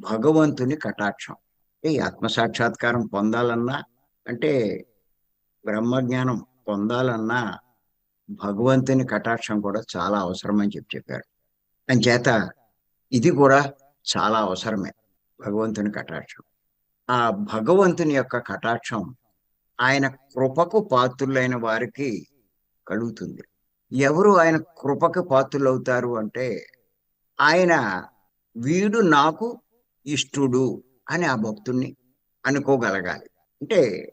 భగవంతుని కటాక్షం. ఈ ఆత్మ సాక్షాత్కారం పొందాలన్నా అంటే బ్రహ్మజ్ఞానం పొందాలన్నా భగవంతుని కటాక్షం కూడా చాలా అవసరం అని చెప్పి చెప్పారు. అంచేత ఇది కూడా చాలా అవసరమే భగవంతుని కటాక్షం. ఆ భగవంతుని యొక్క కటాక్షం ఆయన కృపకు పాత్రులైన వారికి కలుగుతుంది. ఎవరు ఆయన కృపకు పాత్రులవుతారు అంటే ఆయన వీడు నాకు ఇష్టుడు అని ఆ భక్తుణ్ణి అనుకోగలగాలి. అంటే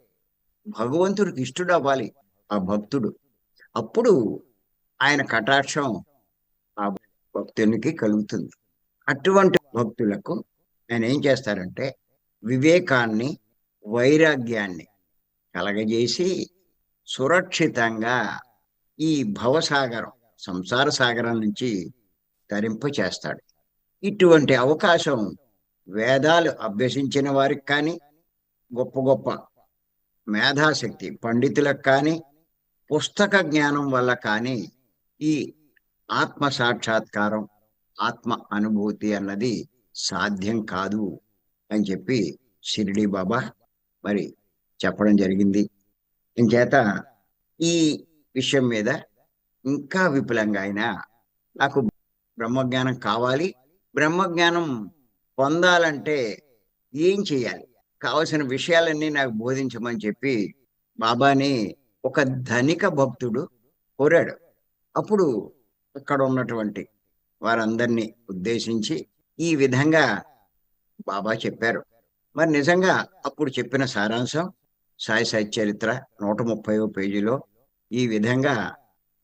భగవంతుడికి ఇష్టడు అవ్వాలి ఆ భక్తుడు. అప్పుడు ఆయన కటాక్షం ఆ భక్తునికి కలుగుతుంది. అటువంటి భక్తులకు ఆయన ఏం చేస్తారంటే వివేకాన్ని వైరాగ్యాన్ని కలగజేసి సురక్షితంగా ఈ భవసాగరం సంసార సాగరం నుంచి తరింప చేస్తాడు ఇటువంటి అవకాశం వేదాలు అభ్యసించిన వారికి కానీ గొప్ప గొప్ప మేధాశక్తి పండితులకు కానీ పుస్తక జ్ఞానం వల్ల కానీ ఈ ఆత్మ సాక్షాత్కారం ఆత్మ అనుభూతి అన్నది సాధ్యం కాదు అని చెప్పి షిరిడి బాబా మరి చెప్పడం జరిగింది. ఇంచేత ఈ విషయం మీద ఇంకా విపులంగా అయినా నాకు బ్రహ్మజ్ఞానం కావాలి. బ్రహ్మజ్ఞానం పొందాలంటే ఏం చేయాలి? కావలసిన విషయాలన్నీ నాకు బోధించమని చెప్పి బాబాని ఒక ధనిక భక్తుడు కోరాడు. అప్పుడు అక్కడ ఉన్నటువంటి వారందరినీ ఉద్దేశించి ఈ విధంగా బాబా చెప్పారు. మరి నిజంగా అప్పుడు చెప్పిన సారాంశం సాయి సాయి చరిత్ర నూట ముప్పైవ పేజీలో ఈ విధంగా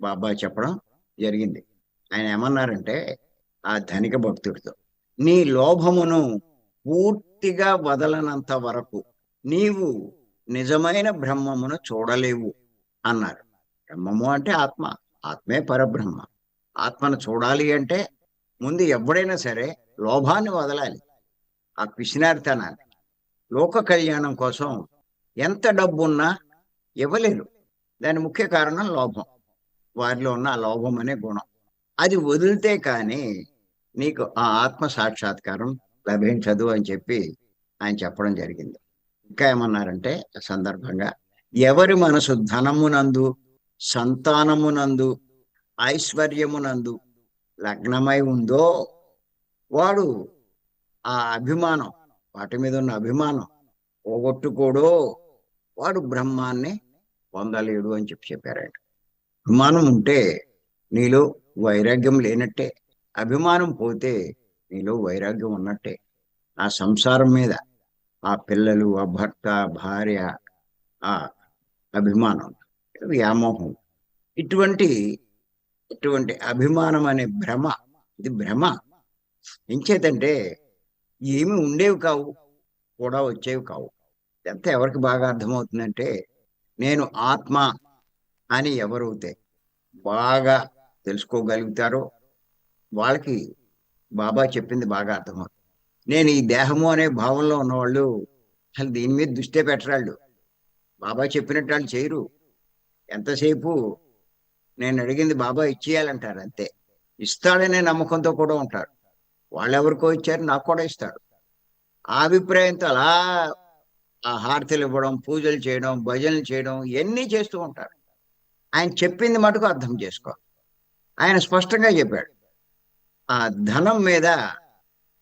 బాబా చెప్పడం జరిగింది. ఆయన ఏమన్నారంటే ఆ ధనిక భక్తుడితో నీ లోభమును పూర్తిగా వదలనంత వరకు నీవు నిజమైన బ్రహ్మమును చూడలేవు అన్నారు. బ్రహ్మము అంటే ఆత్మ ఆత్మే పరబ్రహ్మ. ఆత్మను చూడాలి అంటే ముందు ఎవడైనా సరే లోభాన్ని వదలాలి. ఆ పిసినారితనాన్ని లోక కళ్యాణం కోసం ఎంత డబ్బున్నా ఇవ్వలేరు. దాని ముఖ్య కారణం లోభం. వారిలో ఉన్న ఆ లోభం అనే గుణం. అది వదిలితే కానీ నీకు ఆ ఆత్మ సాక్షాత్కారం లభించదు అని చెప్పి ఆయన చెప్పడం జరిగింది. ఇంకా ఏమన్నారంటే సందర్భంగా ఎవరి మనసు ధనమునందు సంతానమునందు ఐశ్వర్యమునందు లగ్నమై ఉందో వాడు ఆ అభిమానం వాటి మీద ఉన్న అభిమానం పోగొట్టుకోడో వాడు బ్రహ్మాన్ని పొందలేడు అని చెప్పి చెప్పారంట. అభిమానం ఉంటే నీలో వైరాగ్యం లేనట్టే. అభిమానం పోతే నీలో వైరాగ్యం ఉన్నట్టే. ఆ సంసారం మీద ఆ పిల్లలు ఆ భర్త భార్య ఆ అభిమానం వ్యామోహం ఇటువంటి ఇటువంటి అభిమానం అనే భ్రమ ఇది భ్రమ. ఎంచేతంటే ఏమి ఉండేవి కావు కూడా వచ్చేవి కావు. ఎంత ఎవరికి బాగా అర్థమవుతుందంటే నేను ఆత్మ అని ఎవరైతే బాగా తెలుసుకోగలుగుతారో వాళ్ళకి బాబా చెప్పింది బాగా అర్థమవుతుంది. నేను ఈ దేహము అనే భావంలో ఉన్నవాళ్ళు అసలు దీని మీద దృష్టే పెట్టరాళ్ళు. బాబా చెప్పినట్టు వాళ్ళు చేయరు. ఎంతసేపు నేను అడిగింది బాబా ఇచ్చేయాలంటారు అంతే. ఇస్తాడనే నమ్మకంతో కూడా ఉంటారు. వాళ్ళు ఎవరికో ఇచ్చారు నాకు కూడా ఇస్తాడు. ఆ అభిప్రాయంతో అలా ఆ హారతలు ఇవ్వడం పూజలు చేయడం భజనలు చేయడం ఇవన్నీ చేస్తూ ఉంటారు. ఆయన చెప్పింది మటుకు అర్థం చేసుకో ఆయన స్పష్టంగా చెప్పాడు. ఆ ధనం మీద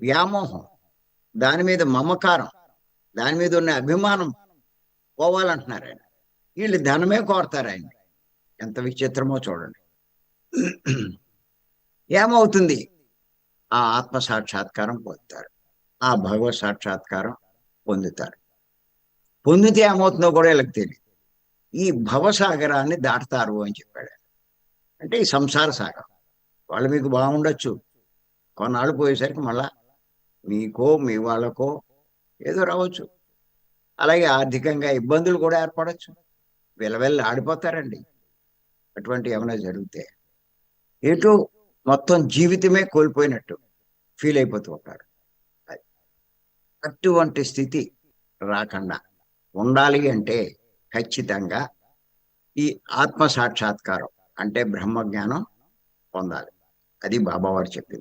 వ్యామోహం దాని మీద మమకారం దాని మీద ఉన్న అభిమానం పోవాలంటున్నారు ఆయన. వీళ్ళు ధనమే కోరతారు ఆయన. ఎంత విచిత్రమో చూడండి. ఏమవుతుంది? ఆ ఆత్మ సాక్షాత్కారం పొందుతారు. ఆ భగవత్ సాక్షాత్కారం పొందుతారు. పొందితే ఏమవుతుందో కూడా వీళ్ళకి తెలియదు ఈ భవసాగరాన్ని దాటుతారు అని చెప్పాడు. అంటే ఈ సంసార సాగరం. వాళ్ళు మీకు బాగుండొచ్చు. కొన్నాళ్ళు పోయేసరికి మళ్ళా మీకో మీ వాళ్ళకో ఏదో రావచ్చు. అలాగే ఆర్థికంగా ఇబ్బందులు కూడా ఏర్పడచ్చు. విలవెల్లి ఆడిపోతారండి. అటువంటి ఏమైనా జరిగితే ఏటో మొత్తం జీవితమే కోల్పోయినట్టు ఫీల్ అయిపోతూ ఉంటారు. అటువంటి స్థితి రాకుండా ఉండాలి అంటే ఖచ్చితంగా ఈ ఆత్మ సాక్షాత్కారం అంటే బ్రహ్మజ్ఞానం పొందాలి. అది బాబావారు చెప్పింది.